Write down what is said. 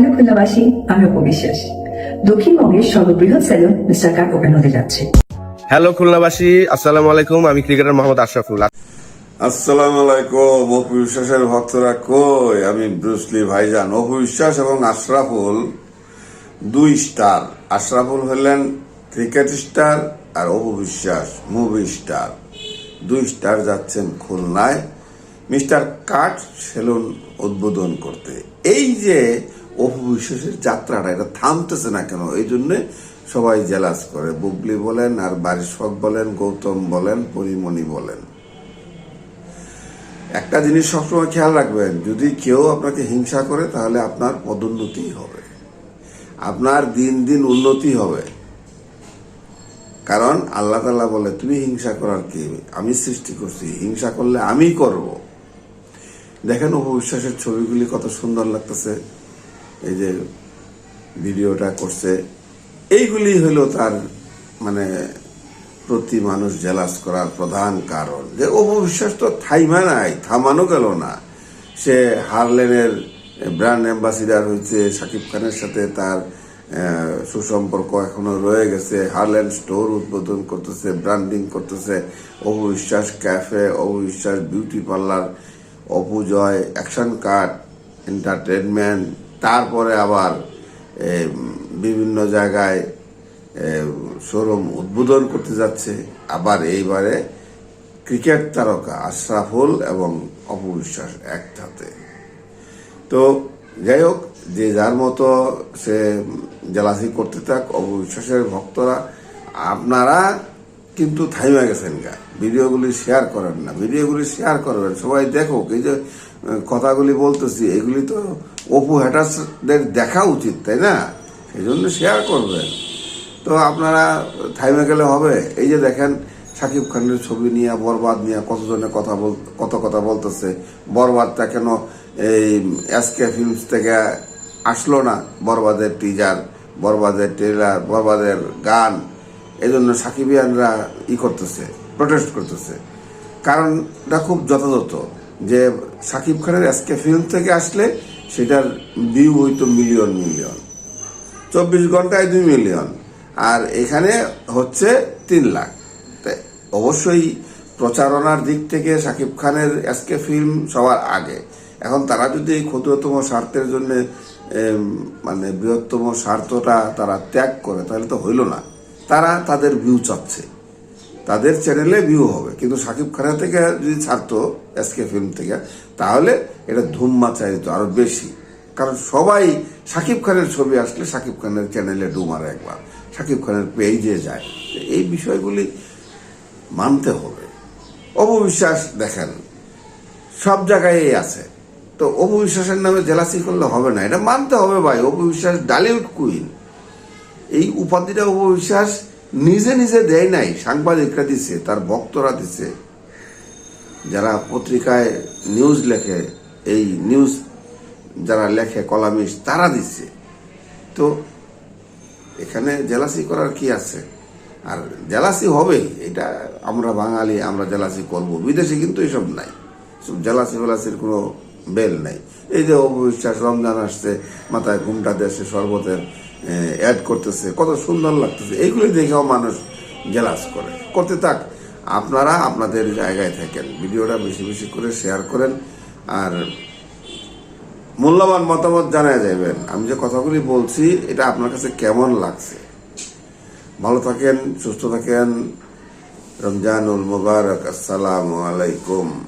Hello খুলনাবাসী? আমি অপবিশ্বাস দক্ষিণবঙ্গের সর্ববৃহৎ সেলুন মিস্টার কার ওপেন হতে যাচ্ছে। হ্যালো খুলনাবাসী। আসসালামু আলাইকুম। আমি ক্রিকেটার মোহাম্মদ আশরাফুল। আসসালামু আলাইকুম অপু বিশ্বাসের ভক্তরা কই? আমি ব্রুসলি ভাইজান অপু বিশ্বাস এবং আশরাফুল দুই স্টার আশরাফুল হলেন ক্রিকেট স্টার আর অপু বিশ্বাস মুভি স্টার দুই স্টার যাচ্ছেন খুলনায়। মিস্টার কাট সেলুন উদ্বোধন করতে। এই যে অপু বিশ্বাসের যাত্রাটা, এটা থামতেছে না কেন? এই জন্যে সবাই জেলাস করে। বুবলি বলেন আর বারিশ হক বলেন, গৌতম বলেন, পরিমণি বলেন। একটা জিনিস সবসময় খেয়াল রাখবেন, যদি কেউ আপনাকে হিংসা করে, তাহলে আপনার পদোন্নতি হবে। আপনার দিন দিন উন্নতি হবে। কারণ আল্লাহ তাল্লাহ বলে, তুমি হিংসা করার কি? আমি সৃষ্টি করছি। হিংসা করলে আমি করব। দেখেন অপবিশ্বাসের ছবিগুলি কত সুন্দর লাগতেছে। এই যে ভিডিওটা করছে। এইগুলি হলো তার মানে প্রতি মানুষ জেলাস করার প্রধান কারণ। যে অপবিশ্বাস তো থাইমা নাই, থামানো গেল না। সে হারলেনের ব্র্যান্ড অ্যাম্বাসিডার হয়েছে, সাকিব খানের সাথে তার সুসম্পর্ক এখনও রয়ে গেছে। হারলেন স্টোর উদ্বোধন করতেছে, ব্র্যান্ডিং করতেছে। অপবিশ্বাস ক্যাফে অপবিশ্বাস বিউটি পার্লার অপুজয় অ্যাকশন কার্ড এন্টারটেনমেন্ট তারপরে আবার বিভিন্ন জায়গায় শোরুম উদ্বোধন করতে যাচ্ছে। আবার এইবারে ক্রিকেট তারকা আশরাফুল এবং অপবিশ্বাস একসাথে। তো যাই হোক, যে যার মতো সে জেলাসি করতে থাক অপবিশ্বাসের ভক্তরা, আপনারা কিন্তু থাইমা গেছেন গা ভিডিওগুলি শেয়ার করেন না। ভিডিওগুলি শেয়ার করবেন। সবাই দেখো এই যে কথাগুলি বলতেছি, এগুলি তো অপু হ্যাটার্সদের দেখা উচিত, তাই না? সেই জন্য শেয়ার করবেন। তো আপনারা থাইমে গেলে হবে। এই যে দেখেন, সাকিব খানের ছবি নিয়ে, বরবাদ নিয়ে কতজনে কথা বল, কত কথা বলতেছে। বরবাদটা কেন এই এসকে ফিল্মস থেকে আসলো না? বরবাদের টিজার বরবাদের ট্রেলার বরবাদের গান এই জন্য সাকিবিয়ানরা ই করতেছে প্রোটেস্ট করতেছে। কারণটা খুব যথাযথ যে সাকিব খানের এসকে ফিল্ম থেকে আসলে সেটার ভিউ হইতো মিলিয়ন মিলিয়ন চব্বিশ ঘন্টায় দুই মিলিয়ন আর এখানে হচ্ছে তিন লাখ। অবশ্যই প্রচারণার দিক থেকে শাকিব খানের এসকে ফিল্ম সবার আগে। এখন তারা যদি এই ক্ষুদ্রতম স্বার্থের জন্য মানে বৃহত্তম স্বার্থটা তারা ত্যাগ করে, তাহলে তো হইল না। তারা তাদের ভিউ চাচ্ছে। তাদের চ্যানেলে ভিউ হবে। কিন্তু সাকিব খানের থেকে যদি ছাড়তো এসকে ফিল্ম থেকে, তাহলে এটা ধুম মাচাইতো আরও বেশি। কারণ সবাই সাকিব খানের ছবি আসলে সাকিব খানের চ্যানেলে ডু মারে একবার। সাকিব খানের পেজে যায়। এই বিষয়গুলি মানতে হবে। অপবিশ্বাস দেখেন, সব জায়গায় আছে। তো অপবিশ্বাসের নামে জেলাসি করলে হবে না। এটা মানতে হবে ভাই। অপবিশ্বাস ডালিউড কুইন এই উপাধিটা অপবিশ্বাস নিজে নিজে দেয় নাই, সাংবাদিকরা দিছে, তার ভক্তরা দিছে। যারা পত্রিকায় নিউজ লেখে, এই নিউজ যারা লেখে কলামিস্ট তারা দিচ্ছে তো এখানে জেলাসি করার কি আছে? আর জেলাসি হবেই, এটা আমরা বাঙালি, আমরা জেলাসি করব। বিদেশে কিন্তু এসব নাই। সব জেলাসি ফেলাসির কোনো বেল নাই। এই যে অববিশ্বাস রমজান আসছে, মাথায় ঘুমটা দেশে শরবতের। অ্যাড করতেছে। কত সুন্দর লাগতেছে। এইগুলো দেখেও মানুষ জেলাস করে। করতে থাক, আপনারা আপনাদের জায়গায় থাকেন। ভিডিওটা বেশি বেশি করে শেয়ার করেন। আর মূল্যবান মতামত জানায় যাবেন। আমি যে কথাগুলি বলছি, এটা আপনার কাছে কেমন লাগছে? ভালো থাকেন, সুস্থ থাকেন। রমজানুল মুবারক, আসসালামু আলাইকুম।